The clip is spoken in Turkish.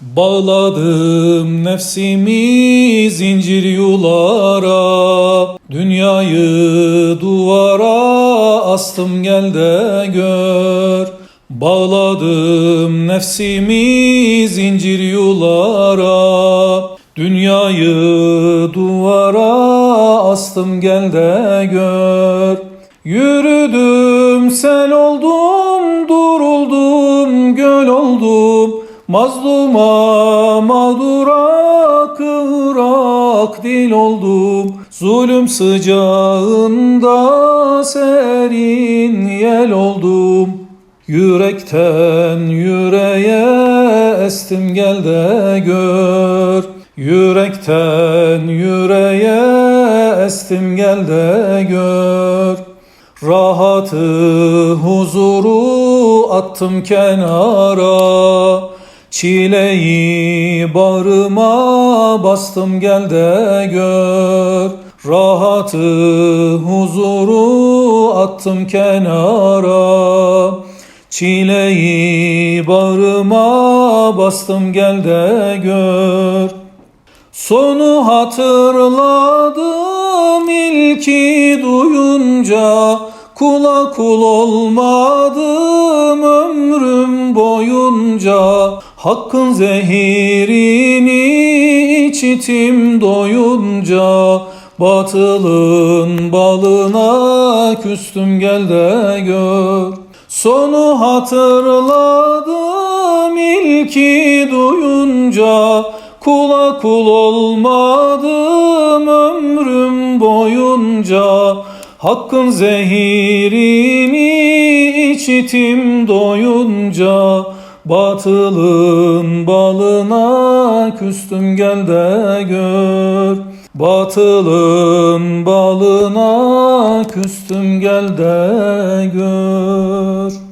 Bağladım nefsimi zincir yulara Dünyayı duvara astım gel de gör. Bağladım nefsimi zincir yulara Dünyayı duvara astım gel de gör. Yürüdüm sel Mazluma mağdura kıvrak dil oldum. Zulüm sıcağında serin yel oldum. Yürekten yüreğe estim gel de gör. Yürekten yüreğe estim gel de gör. Rahatı huzuru attım kenara Çileyi bağrıma bastım gel de gör. Rahatı huzuru attım kenara. Çileyi bağrıma bastım gel de gör. Sonu hatırladım ilki duyunca. Kula kul olmadım ömrüm boyunca Hakkın zehirini içtim doyunca Batılın balına küstüm gel de gör. Sonu hatırladım ilki duyunca Kula kul olmadım ömrüm boyunca. Hakkın zehirini içtim doyunca Batılın balına küstüm gel de gör. Batılın balına küstüm gel de gör